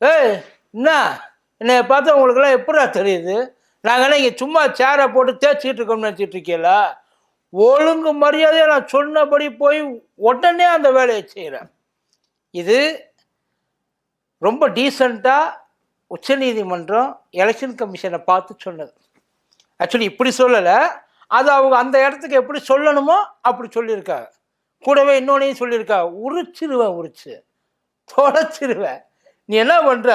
ஏய் என்ன? என்னை பார்த்தா உங்களுக்கெல்லாம் எப்படா தெரியுது? நாங்கள் இங்கே சும்மா சேரை போட்டு தேய்ச்சிக்கிட்டு இருக்கோம்னு நினச்சிட்டு இருக்கீங்களா? ஒழுங்கு மரியாதையை நான் சொன்னபடி போய் உடனே அந்த வேலையை செய்கிறேன் இது ரொம்ப டீசெண்டாக உச்சநீதிமன்றம் எலெக்ஷன் கமிஷனை பார்த்து சொன்னது. ஆக்சுவலி இப்படி சொல்லலை. அது அவங்க அந்த இடத்துக்கு எப்படி சொல்லணுமோ அப்படி சொல்லியிருக்காங்க. கூடவே இன்னொன்னையும் சொல்லியிருக்கா உரிச்சிருவேன் உரிச்சு. தொலைச்சிருவேன். நீ என்ன பண்ணுற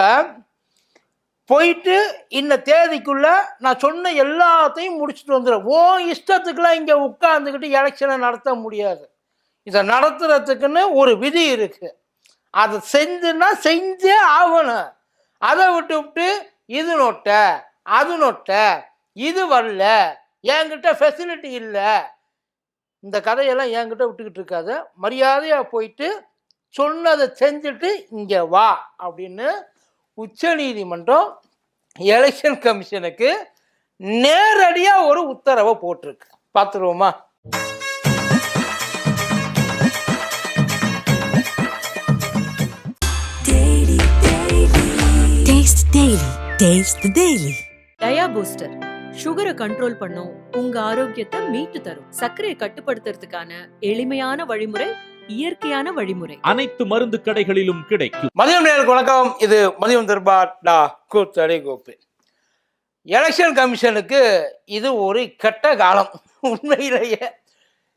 போயிட்டு இந்த தேதிக்குள்ள நான் சொன்ன எல்லாத்தையும் முடிச்சுட்டு வந்துடுறேன் ஓ இஷ்டத்துக்குலாம் இங்கே உட்காந்துக்கிட்டு எலெக்ஷனை நடத்த முடியாது. இதை நடத்துறதுக்குன்னு ஒரு விதி இருக்கு. அதை செஞ்சுன்னா செஞ்சே ஆகணும். அதை விட்டு விட்டு இது நொட்ட அது நொட்ட இது வரல என்கிட்ட ஃபெசிலிட்டி இல்லை. இந்த கதையெல்லாம் என்கிட்ட விட்டுக்கிட்டு இருக்காது. மரியாதையாக போயிட்டு சொன்னதை செஞ்சுட்டு இங்கே வா அப்படின்னு உச்சநீதிமன்றம் எலெக்ஷன் கமிஷனுக்கு நேரடியாக ஒரு உத்தரவை போட்டிருக்கு பார்த்துருவோமா Taste Daily. Taste the Daily. Dia booster சுகரை கண்ட்ரோல் பண்ணும் உங்க ஆரோக்கியத்தை மீட்டு தரும் சர்க்கரையை கட்டுப்படுத்துறதுக்கான எளிமையான வழிமுறை இயற்கையான வழிமுறை. அனைத்து மருந்து கடைகளிலும் கிடைக்கும். மதியம் நேருக்கு வணக்கம். இது மதியம் தர்பார் டா கூத்தடை கோப்பு எலெக்ஷன் கமிஷனுக்கு இது ஒரு கெட்ட காலம். உண்மையிலேயே.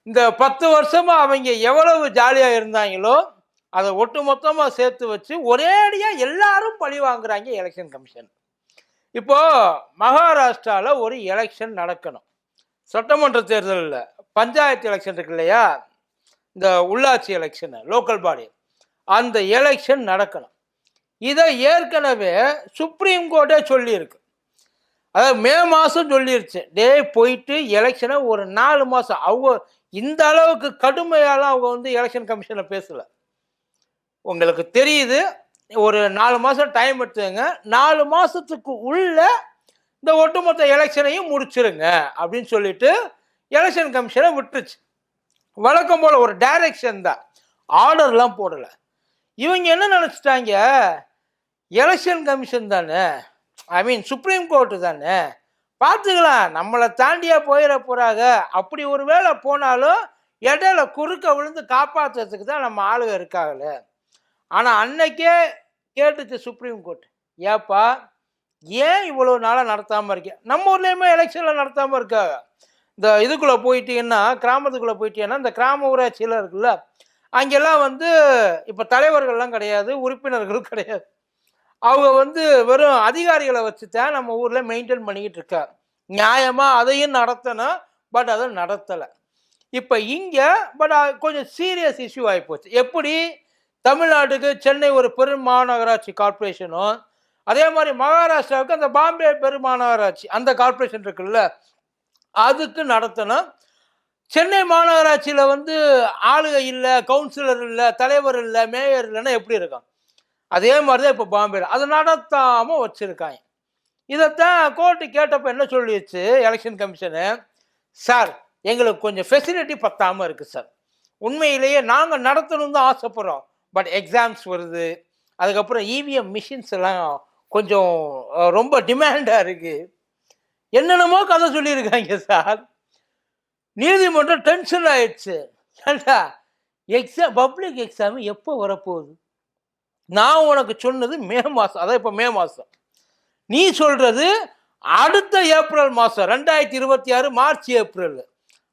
இந்த பத்து வருஷமா அவங்க எவ்வளவு ஜாலியாக இருந்தாங்களோ அதை ஒட்டு மொத்தமாக சேர்த்து வச்சு ஒரேடியாக எல்லாரும் பழி வாங்குறாங்க எலெக்ஷன் கமிஷன் இப்போ மகாராஷ்டிராவில் ஒரு எலெக்ஷன் நடக்கணும். சட்டமன்ற தேர்தலில் பஞ்சாயத்து எலெக்ஷன் இருக்கு இல்லையா? இந்த உள்ளாட்சி எலெக்ஷனு லோக்கல் பாடி அந்த எலெக்ஷன் நடக்கணும். இதை ஏற்கனவே சுப்ரீம் கோர்ட்டே சொல்லியிருக்கு. அதாவது மே மாதம் சொல்லிருச்சு. டே போயிட்டு எலெக்ஷனை ஒரு நாலு மாதம் அவங்க இந்த அளவுக்கு கடுமையாலாம் அவங்க வந்து எலெக்ஷன் கமிஷனை பேசலை. உங்களுக்கு தெரியுது. ஒரு நாலு மாதம் டைம் எடுத்துங்க நாலு மாதத்துக்கு உள்ள இந்த ஒட்டுமொத்த எலெக்ஷனையும் முடிச்சிருங்க அப்படின்னு சொல்லிட்டு எலெக்ஷன் கமிஷனை விட்டுருச்சு. வழக்கம் போல் ஒரு டைரக்ஷன் தான். ஆர்டர்லாம் போடலை. இவங்க என்ன நினச்சிட்டாங்க? எலெக்ஷன் கமிஷன் தானே? ஐ மீன் சுப்ரீம் கோர்ட்டு தானே? பார்த்துக்கலாம். நம்மளை தாண்டியா போயிட போகிறாங்க அப்படி ஒரு வேளை போனாலும் இடையில குறுக்க விழுந்து காப்பாற்றுறதுக்கு தான் நம்ம ஆளுக இருக்காங்கள. ஆனால் அன்னைக்கே கேட்டுச்சு சுப்ரீம் கோர்ட் ஏப்பா ஏன் இவ்வளோ நாளாக நடத்தாமல் இருக்கேன் நம்ம ஊர்லேயுமே எலெக்ஷனில் நடத்தாமல் இருக்காங்க. இந்த இதுக்குள்ளே போயிட்டீங்கன்னா கிராமத்துக்குள்ளே போயிட்டீங்கன்னா இந்த கிராம ஊராட்சியில் இருக்குல்ல அங்கெல்லாம் வந்து இப்போ தலைவர்கள்லாம் கிடையாது உறுப்பினர்களும் கிடையாது. அவங்க வந்து வெறும் அதிகாரிகளை வச்சு தான் நம்ம ஊரில் மெயின்டைன் பண்ணிக்கிட்டு இருக்காங்க நியாயமாக அதையும் நடத்தணும் பட் அதை நடத்தலை. இப்போ இங்கே பட் கொஞ்சம் சீரியஸ் இஷ்யூ ஆகிப்போச்சு எப்படி? தமிழ்நாட்டுக்கு சென்னை ஒரு பெரும் மாநகராட்சி அதே மாதிரி மகாராஷ்டிராவுக்கு அந்த பாம்பே பெருமாநகராட்சி அந்த கார்பரேஷன் இருக்குல்ல அதுக்கு நடத்தணும். சென்னை மாநகராட்சியில் வந்து ஆளுக இல்லை கவுன்சிலர் இல்லை தலைவர் இல்லை மேயர் இல்லைன்னா எப்படி இருக்கும்? அதே மாதிரி தான் இப்போ பாம்பேல. அதை நடத்தாமல் வச்சுருக்காங்க. இதைத்தான் கோர்ட்டு கேட்டப்போ என்ன சொல்லிடுச்சு எலெக்ஷன் கமிஷனு சார் எங்களுக்கு கொஞ்சம் ஃபெசிலிட்டி பத்தாமல் இருக்குது சார். உண்மையிலேயே நாங்கள் நடத்தணும் தான் ஆசைப்பட்றோம். பட் எக்ஸாம்ஸ் வருது. அதுக்கப்புறம் இவிஎம் மிஷின்ஸ் எல்லாம் கொஞ்சம் ரொம்ப டிமாண்டாக இருக்குது என்னென்னமோ கதை சொல்லியிருக்காங்க சார். நீதிமன்றம் டென்ஷன் ஆயிடுச்சு. ஏண்டா? எக்ஸாம் பப்ளிக் எக்ஸாம் எப்போ வரப்போகுது? நான் உனக்கு சொன்னது மே மாதம் அதான் இப்போ மே மாதம் நீ சொல்கிறது அடுத்த ஏப்ரல் மாதம் ரெண்டாயிரத்தி இருபத்தி ஆறு மார்ச் ஏப்ரல்.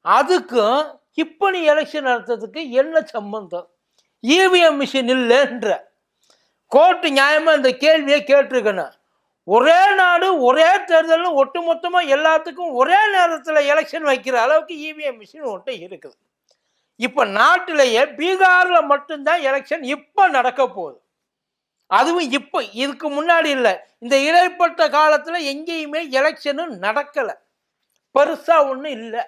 அதுக்கும் இப்போ நீ எலெக்ஷன் நடத்துறதுக்கு என்ன சம்பந்தம்? இவிஎம் மிஷின் இல்லைன்ற. கோர்ட்டு நியாயமாக இந்த கேள்வியை கேட்டிருக்கணும். ஒரே நாடு ஒரே தேர்தல்னு ஒட்டுமொத்தமாக எல்லாத்துக்கும் ஒரே நேரத்தில் எலெக்ஷன் வைக்கிற அளவுக்கு இவிஎம் மிஷின் ஒன்று இருக்குது. இப்போ நாட்டிலேயே பீகாரில் மட்டும்தான் எலெக்ஷன் இப்போ நடக்க போகுது. அதுவும் இப்போ இதுக்கு முன்னாடி இல்லை. இந்த இடைப்பட்ட காலத்தில் எங்கேயுமே எலெக்ஷனும் நடக்கலை. பெருசாக ஒன்றும் இல்லை.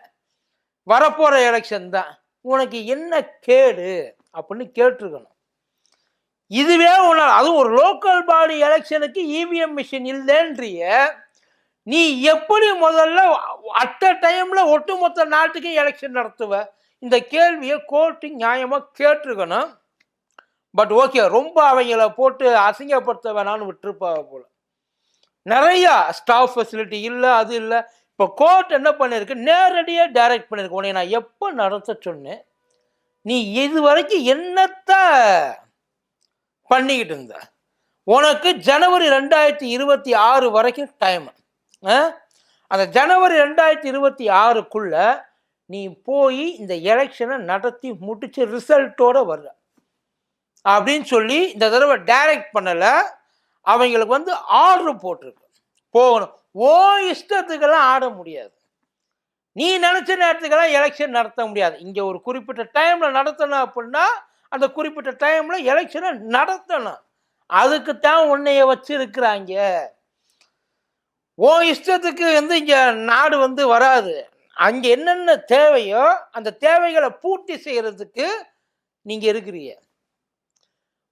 வரப்போகிற எலெக்ஷன் தான். உனக்கு என்ன கேடு அப்படின்னு கேட்டிருக்கணும். இதுவே உன்னால் அதுவும் ஒரு லோக்கல் பாடி எலெக்ஷனுக்கு இவிஎம் மிஷின் இல்லைன்றிய நீ எப்படி முதல்ல அட் அ டைமில் ஒட்டுமொத்த நாட்டுக்கும் எலெக்ஷன் நடத்துவ? இந்த கேள்வியை கோர்ட்டு நியாயமாக கேட்டிருக்கணும். பட் ஓகே ரொம்ப அவங்கள போட்டு அசிங்கப்படுத்த வேணாம்னு விட்டுருப்பாங்க போல. நிறையா ஸ்டாஃப் ஃபெசிலிட்டி இல்லை அது இல்லை. இப்போ கோர்ட் என்ன பண்ணியிருக்கு நேரடியாக டைரக்ட் பண்ணியிருக்கு உன்னை நான் எப்போ நடத்த சொன்னேன்? நீ இது வரைக்கும் என்னத்த பண்ணிக்கிட்டு இருந்த உனக்கு ஜனவரி ரெண்டாயிரத்தி இருபத்தி ஆறு வரைக்கும் டைம் அந்த ஜனவரி ரெண்டாயிரத்தி இருபத்தி ஆறுக்குள்ள நீ போய் இந்த எலெக்ஷனை நடத்தி முடிச்சு ரிசல்ட்டோட வர்ற. அப்படின்னு சொல்லி இந்த தடவை டைரக்ட் பண்ணலை. அவங்களுக்கு வந்து ஆர்டர் போட்டிருக்கு. போகணும். ஓ இஷ்டத்துக்கெல்லாம் ஆட முடியாது. நீ நினச்ச நேரத்துக்கெல்லாம் எலெக்ஷன் நடத்த முடியாது. இங்கே ஒரு குறிப்பிட்ட டைமில் நடத்தணும் அப்படின்னா அந்த குறிப்பிட்ட டைமில் எலெக்ஷனை நடத்தணும். அதுக்கு தான் உன்னைய வச்சுருக்கிறாங்க. ஓ இஷ்டத்துக்கு வந்து இங்கே நாடு வந்து வராது. அங்கே என்னென்ன தேவையோ அந்த தேவைகளை பூர்த்தி செய்கிறதுக்கு நீங்கள் இருக்கிறீங்க.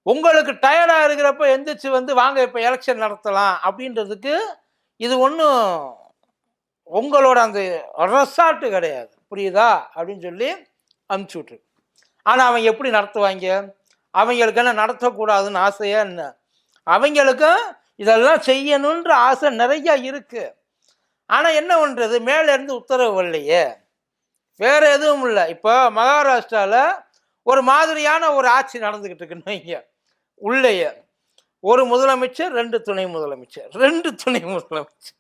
உங்களுக்கு டயர்டாக இருக்கிறப்ப எந்திரிச்சு வந்து வாங்க இப்போ எலெக்ஷன் நடத்தலாம் அப்படின்றதுக்கு இது ஒன்றும் உங்களோட அந்த ரெசார்ட்டு கிடையாது. புரியுதா? அப்படின்னு சொல்லி அனுப்பிச்சி விட்ரு ஆனால் அவங்க எப்படி நடத்துவாங்க? அவங்களுக்கு என்ன நடத்தக்கூடாதுன்னு ஆசையா என்ன? அவங்களுக்கும் இதெல்லாம் செய்யணுன்ற ஆசை நிறையா இருக்குது ஆனால் என்ன பண்ணுறது மேலேருந்து உத்தரவு இல்லையே வேறு எதுவும் இல்லை. இப்போ மகாராஷ்டிராவில் ஒரு மாதிரியான ஒரு ஆட்சி நடந்துக்கிட்டு இருக்குன்னு வைங்க. உள்ளேயே. ஒரு முதலமைச்சர் ரெண்டு துணை முதலமைச்சர். ரெண்டு துணை முதலமைச்சர்.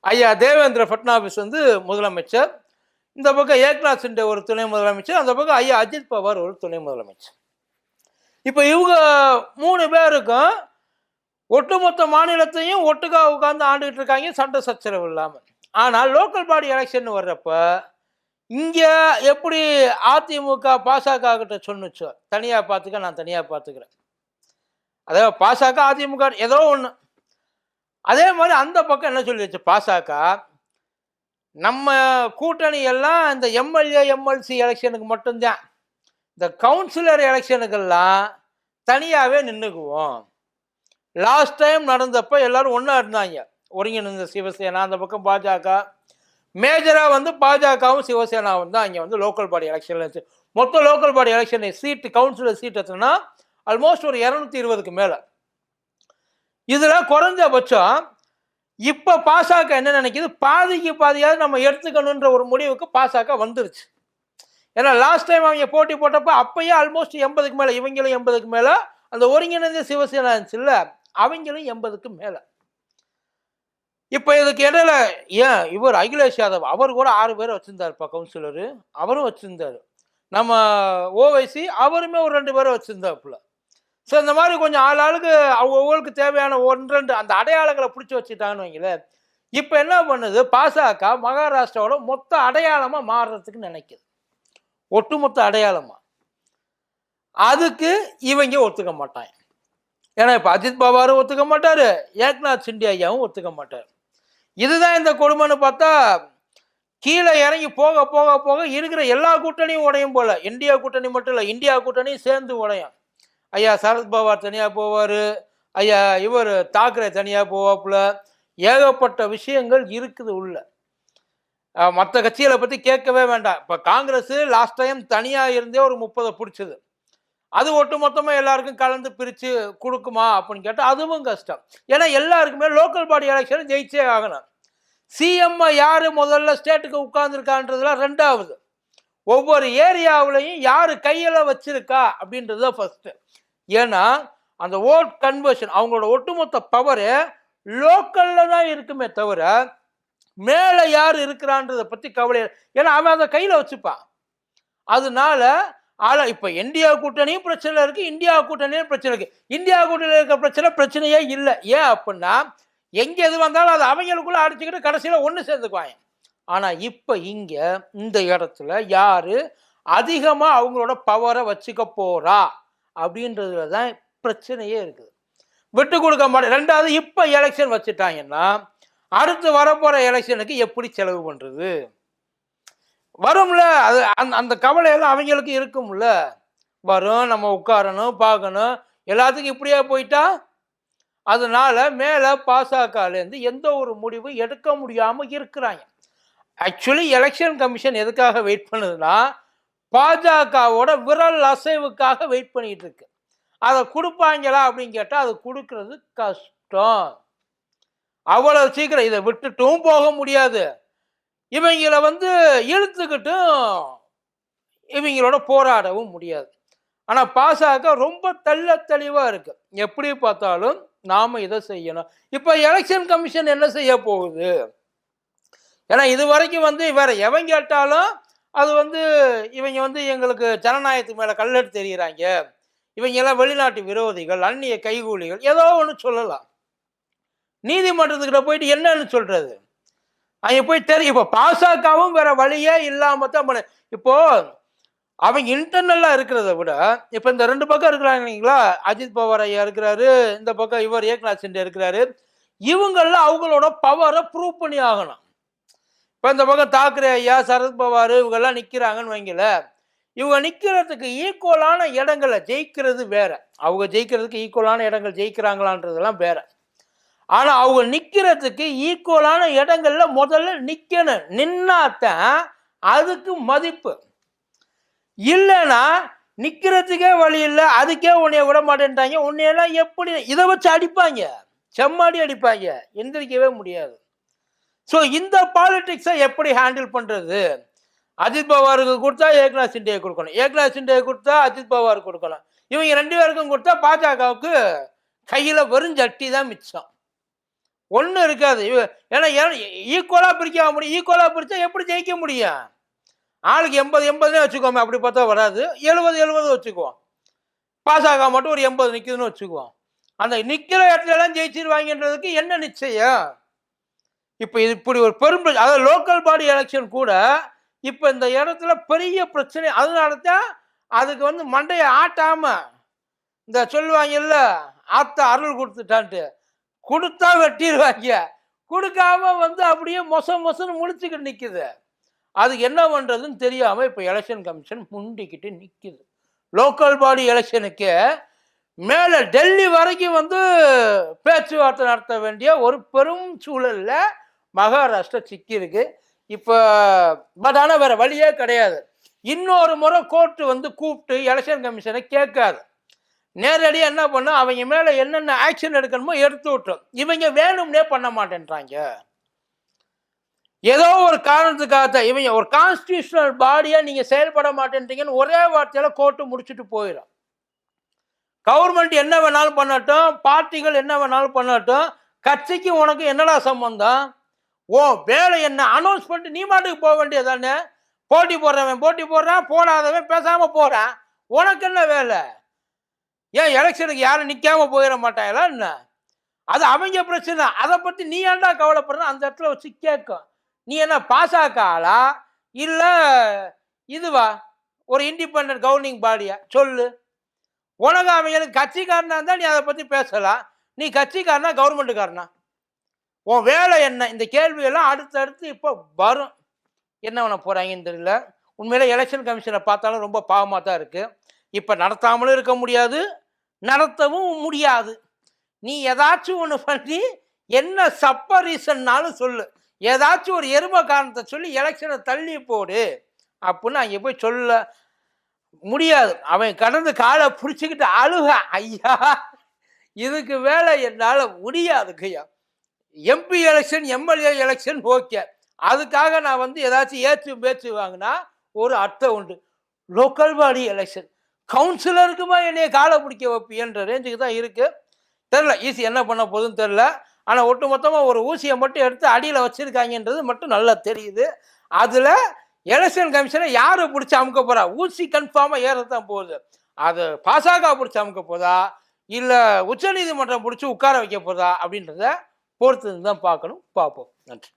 ஐயா தேவேந்திர ஃபட்னாவிஸ் வந்து முதலமைச்சர். இந்த பக்கம் ஏக்நாத் சிண்டே ஒரு துணை முதலமைச்சர் அந்த பக்கம் ஐயா அஜித் பவார் ஒரு துணை முதலமைச்சர். இப்போ இவங்க மூணு பேருக்கும் ஒட்டுமொத்த மாநிலத்தையும் ஒட்டுக்கா உட்காந்து ஆண்டுகிட்டு இருக்காங்க சண்டை சச்சரவு இல்லாமல் ஆனால் லோக்கல் பாடி எலெக்ஷன் வர்றப்ப இங்கே எப்படி அதிமுக பாசக கிட்ட சொன்னுச்சோ தனியாக பார்த்துக்க நான் தனியாக பார்த்துக்கிறேன். அதாவது பாசக அதிமுக ஏதோ ஒன்று அதே மாதிரி அந்த பக்கம் என்ன சொல்லிடுச்சு பாசக நம்ம கூட்டணி எல்லாம் இந்த எம்எல்ஏ எம்எல்சி எலெக்ஷனுக்கு மட்டும்தான். இந்த கவுன்சிலர் எலெக்ஷனுக்கெல்லாம் தனியாகவே நின்றுக்குவோம் லாஸ்ட் டைம் நடந்தப்போ எல்லாரும் ஒன்றா இருந்தாங்க. ஒருங்கிணைந்த சிவசேனா அந்த பக்கம் பாஜக. மேஜராக வந்து பாஜகவும் சிவசேனாவும் தான் இங்கே வந்து லோக்கல் பாடி எலெக்ஷனில் இருந்துச்சு. மொத்தம் local body election seat councillor seat எத்தனா almost ஒரு இரநூத்தி இருபதுக்கு மேலே. இதில் குறைஞ்சபட்சம் இப்போ பாசாக்க என்ன நினைக்குது? பாதிக்கு பாதியாவது நம்ம எடுத்துக்கணுன்ற ஒரு முடிவுக்கு பாசாக்க வந்துருச்சு. ஏன்னா லாஸ்ட் டைம் அவங்க போட்டி போட்டப்போ அப்பயே ஆல்மோஸ்ட் எண்பதுக்கு மேலே இவங்களும் எண்பதுக்கு மேலே அந்த ஒருங்கிணைந்த சிவசேனா இருந்துச்சுல்ல அவங்களும் எண்பதுக்கு மேலே. இப்போ இதுக்கு இடையில ஏன் இவர் அகிலேஷ் யாதவ்? அவர் கூட ஆறு பேர் வச்சிருந்தாருப்பா கவுன்சிலரு அவரும் வச்சுருந்தார். நம்ம ஓவைசி அவருமே ஒரு ரெண்டு பேரை வச்சுருந்தாப்புல. ஸோ இந்த மாதிரி கொஞ்சம் ஆள் ஆளுக்கு அவங்க ஒவ்வொருக்கு தேவையான ஒன்று ரெண்டு அந்த அடையாளங்களை பிடிச்சி வச்சுட்டாங்கன்னு வைங்களேன். இப்போ என்ன பண்ணுது? பாசக மகாராஷ்டிராவோட மொத்த அடையாளமாக மாறுறதுக்கு நினைக்குது. ஒட்டுமொத்த அடையாளமாக அதுக்கு இவங்க ஒத்துக்க மாட்டாங்க. ஏன்னா இப்போ அஜித் பவாரும் ஒத்துக்க மாட்டார். ஏக்நாத் சிண்டி ஐயாவும் ஒத்துக்க மாட்டார். இதுதான் இந்த கொடுமைன்னு பார்த்தா கீழே இறங்கி போக போக போக இருக்கிற எல்லா கூட்டணியும் உடையும் போல. இந்தியா கூட்டணி மட்டும் இல்லை இந்தியா கூட்டணியும் சேர்ந்து உடையும். ஐயா சரத் பவார் தனியாக போவார். ஐயா இவர் தாக்கரே தனியாக போவாப்புல. ஏகப்பட்ட விஷயங்கள் இருக்குது உள்ள. மற்ற கட்சிகளை பற்றி கேட்கவே வேண்டாம். இப்போ காங்கிரஸ் லாஸ்ட் டைம் தனியாக இருந்தே ஒரு முப்பதை பிடிச்சது. அது ஒட்டு மொத்தமாக எல்லாருக்கும் கலந்து பிரித்து கொடுக்குமா அப்படின்னு கேட்டால் அதுவும் கஷ்டம். ஏன்னா எல்லாருக்குமே லோக்கல் பாடி எலெக்ஷன் ஜெயிச்சே ஆகணும். சிஎம் யார் முதல்ல ஸ்டேட்டுக்கு உட்கார்ந்துருக்கான்றதுலாம் ரெண்டாவது. ஒவ்வொரு ஏரியாவிலையும் யார் கையில் வச்சிருக்கா அப்படின்றது தான் ஃபஸ்ட்டு ஏன்னா அந்த ஓட் கன்வர்ஷன் அவங்களோட ஒட்டுமொத்த பவரு லோக்கலில் தான் இருக்குமே தவிர மேலே யார் இருக்கிறான்றதை பற்றி கவலை ஏன்னா அவன் அதை கையில் வச்சுப்பான். அதனால ஆனால் இப்போ இந்தியா கூட்டணியும் பிரச்சனை இருக்கு இந்தியா கூட்டணியும் பிரச்சனை இருக்கு. இந்தியா கூட்டணியில் இருக்கிற பிரச்சனை பிரச்சனையே இல்லை. ஏன் அப்படின்னா எங்கே எது வந்தாலும் அது அவங்களுக்குள்ள அடிச்சுக்கிட்டு கடைசியில் ஒன்று சேர்ந்துக்குவாங்க. ஆனால் இப்போ இங்கே இந்த இடத்துல யார் அதிகமாக அவங்களோட பவரை வச்சுக்க போகிறா அப்படின்றதுல தான் பிரச்சனையே இருக்குது. விட்டு கொடுக்க மாட்டேன். ரெண்டாவது இப்போ எலெக்ஷன் வச்சுட்டாங்கன்னா அடுத்து வரப்போகிற எலெக்ஷனுக்கு எப்படி செலவு பண்ணுறது வரும்ல அது அந்த அந்த கவலையெல்லாம் அவங்களுக்கு இருக்கும்ல. வரும் நம்ம உட்காரணும் பார்க்கணும். எல்லாத்துக்கும் இப்படியே போயிட்டா? அதனால மேலே பாசகலேருந்து எந்த ஒரு முடிவு எடுக்க முடியாமல் இருக்கிறாங்க. ஆக்சுவலி எலெக்ஷன் கமிஷன் எதுக்காக வெயிட் பண்ணுதுன்னா பாஜகவோட விரல் அசைவுக்காக வெயிட் பண்ணிட்டு இருக்கு அதை கொடுப்பாங்களா அப்படின்னு கேட்டால் அது கொடுக்கறது கஷ்டம். அவ்வளவு சீக்கிரம் இதை விட்டுட்டும் போக முடியாது. இவங்கள வந்து இழுத்துக்கிட்டும் இவங்களோட போராடவும் முடியாது. ஆனால் பாசாக ரொம்ப தெள்ள தெளிவாக இருக்கு. எப்படி பார்த்தாலும் நாம் இதை செய்யணும். இப்போ எலெக்ஷன் கமிஷன் என்ன செய்ய போகுது? ஏன்னா இது வரைக்கும் வந்து வேற எவன் கேட்டாலும் அது வந்து இவங்க வந்து எங்களுக்கு ஜனநாயகத்துக்கு மேலே கல்லெடுத்து தெரியுறாங்க. இவங்க எல்லாம் வெளிநாட்டு விரோதிகள் அந்நிய கைகூலிகள் ஏதோ ஒன்று சொல்லலாம். நீதிமன்றத்துக்கிட்ட போயிட்டு என்னன்னு சொல்றது? அவங்க போய் தெரியும் இப்போ பாசகவும் வேற வழியே இல்லாம தான் இப்போ அவங்க இன்டர்னல்லா இருக்கிறத விட இப்போ இந்த ரெண்டு பக்கம் இருக்கிறாங்க இல்லைங்களா? அஜித் பவார் ஐயா இருக்கிறாரு இந்த பக்கம் இவர் ஏக்நாத் சிண்டே இருக்கிறாரு. இவங்கெல்லாம் அவங்களோட பவரை ப்ரூவ் பண்ணி ஆகணும். இப்போ இந்த பக்கம் தாக்கரே ஐயா சரத்பவார் இவங்கெல்லாம் நிற்கிறாங்கன்னு வைங்கள இவங்க நிற்கிறதுக்கு ஈக்குவலான இடங்களை ஜெயிக்கிறது வேற. அவங்க ஜெயிக்கிறதுக்கு ஈக்குவலான இடங்கள் ஜெயிக்கிறாங்களான்றதெல்லாம் வேற. ஆனால் அவங்க நிற்கிறதுக்கு ஈக்குவலான இடங்கள்ல முதல்ல நிற்கணும் நின்னாத்தான் அதுக்கு மதிப்பு. இல்லைன்னா நிற்கிறதுக்கே வழி இல்லை அதுக்கே உன்னைய விட மாட்டேன்ட்டாங்க. உன்னையெல்லாம் எப்படி இதை வச்சு அடிப்பாங்க? செம்மாடி அடிப்பாங்க. எந்திரிக்கவே முடியாது. ஸோ இந்த பாலிடிக்ஸை எப்படி ஹேண்டில் பண்ணுறது அஜித் பவாருக்கு கொடுத்தா ஏக்நாத் சிண்டே கொடுக்கணும். ஏக்நாத் சிண்டே கொடுத்தா அஜித் பவாருக்கு கொடுக்கணும் இவங்க ரெண்டு பேருக்கும் கொடுத்தா பாஜகவுக்கு கையில் வெறும் ஜட்டி தான் மிச்சம். ஒன்றும் இருக்காது. ஏன்னா ஈக்குவலாக பிரிக்க முடியும். ஈக்குவலாக பிரித்தா எப்படி ஜெயிக்க முடியும்? ஆளுக்கு எண்பது எண்பதுனே வச்சுக்கோமே. அப்படி பார்த்தா வராது. எழுபது எழுபது வச்சுக்குவோம். பாஜக மட்டும் ஒரு எண்பது நிற்குதுன்னு வச்சுக்குவோம். அந்த நிற்கிற இடத்துலலாம் ஜெயிச்சிருவாங்கன்றதுக்கு என்ன நிச்சயம்? இப்போ இது இப்படி ஒரு பெரும் அதாவது லோக்கல் பாடி எலெக்ஷன் கூட இப்போ இந்த இடத்துல பெரிய பிரச்சனை அதனால தான் அதுக்கு வந்து மண்டையை ஆட்டாமல் இந்த சொல்லுவாங்கல்ல ஆத்த அருள் கொடுத்துட்டான்ட்டு. கொடுத்தா வெட்டிடுவாங்க கொடுக்காம வந்து அப்படியே மொச மொசன்னு முடிச்சுக்கிட்டு நிற்குது அதுக்கு என்ன பண்ணுறதுன்னு தெரியாமல் இப்போ எலெக்ஷன் கமிஷன் முண்டிக்கிட்டு நிற்குது லோக்கல் பாடி எலெக்ஷனுக்கு மேலே டெல்லி வரைக்கும் வந்து பேச்சுவார்த்தை நடத்த வேண்டிய ஒரு பெரும் சூழலில் மகாராஷ்டிரா சிக்கியிருக்கு இப்போ பட் ஆனால் வேறு வழியே கிடையாது. இன்னொரு முறை கோர்ட்டு வந்து கூப்பிட்டு எலெக்ஷன் கமிஷனை கேட்காது நேரடியாக என்ன பண்ணும் அவங்க மேலே என்னென்ன ஆக்ஷன் எடுக்கணுமோ எடுத்து விட்டோம் இவங்க வேணும்னே பண்ண மாட்டேன்றாங்க. ஏதோ ஒரு காரணத்துக்காக தான் இவங்க ஒரு கான்ஸ்டியூஷனல் பாடியாக நீங்கள் செயல்பட மாட்டேன்றீங்கன்னு ஒரே வார்த்தையில் கோர்ட்டு முடிச்சுட்டு போயிடும் கவர்மெண்ட் என்ன வேணாலும் பண்ணட்டும் பார்ட்டிகள் என்ன வேணாலும் பண்ணட்டும் கட்சிக்கு உனக்கு என்னடா சம்பந்தம்? ஓ வேலை என்ன? அனௌன்ஸ் பண்ணிட்டு நீ மாட்டுக்கு போக வேண்டியதானே போட்டி போடுறவன் போட்டி போடுறான் போடாதவன் பேசாம போறான். உனக்கு என்ன வேலை? ஏன் எலெக்ஷனுக்கு யாரும் நிக்காம போயிட மாட்டாங்களா என்ன? அது அவங்க பிரச்சனை. அதை பத்தி நீ ஏன்டா கவலைப்படுற? அந்த இடத்துல வச்சு கேட்கும். நீ என்ன பாசாக்க ஆளா? இல்லை இதுவா? ஒரு இண்டிபெண்ட் கவர்னிங் பாடியா சொல்லு. உனக்கு அவங்களுக்கு கட்சிக்காரனா இருந்தால் நீ அதை பற்றி பேசலாம். நீ கட்சிக்காரனா கவர்மெண்ட்டுக்காரனா உன் வேலை என்ன? இந்த கேள்வியெல்லாம் அடுத்தடுத்து இப்போ வரும். என்ன பண்ண போகிறாங்கன்னு தெரியல. உண்மையிலே எலெக்ஷன் கமிஷனை பார்த்தாலும் ரொம்ப பாவமாக தான் இருக்குது இப்போ நடத்தாமலும் இருக்க முடியாது நடத்தவும் முடியாது. நீ ஏதாச்சும் ஒன்று பண்ணி என்ன சப்ப ரீசன்னாலும் சொல்லு. ஏதாச்சும் ஒரு எரும காரணத்தை சொல்லி எலெக்ஷனை தள்ளி போடு. அப்படின்னு அங்கே போய் சொல்ல முடியாது. அவன் கடந்து காலை பிடிச்சிக்கிட்டு அழுக. ஐயா இதுக்கு வேலை என்னால் முடியாது கையா. MP election MLA election okay அதுக்காக நான் வந்து ஏதாச்சும் ஏற்று பேச்சு வாங்கினா ஒரு அர்த்தம் உண்டு. லோக்கல் பாடி எலெக்ஷன் கவுன்சிலருக்குமா என்னைய காலை பிடிக்க வைப்பியன்ற ரேஞ்சுக்கு தான் இருக்குது தெரில ஈஸி என்ன பண்ண போகுதுன்னு தெரில ஆனால் ஒட்டு மொத்தமாக ஒரு ஊசியை மட்டும் எடுத்து அடியில் வச்சுருக்காங்கன்றது மட்டும் நல்லா தெரியுது. அதில் எலெக்ஷன் கமிஷனை யார் பிடிச்சி அமுக்க போகிறா ஊசி கன்ஃபார்மாக ஏறத்தான் போகுது. அது பாசாக பிடிச்சி அமுக்க போதா? இல்லை உச்சநீதிமன்றம் பிடிச்சி உட்கார வைக்க போதா? அப்படின்றத பொறுத்து தான் பார்க்கணும். பார்ப்போம். நன்றி.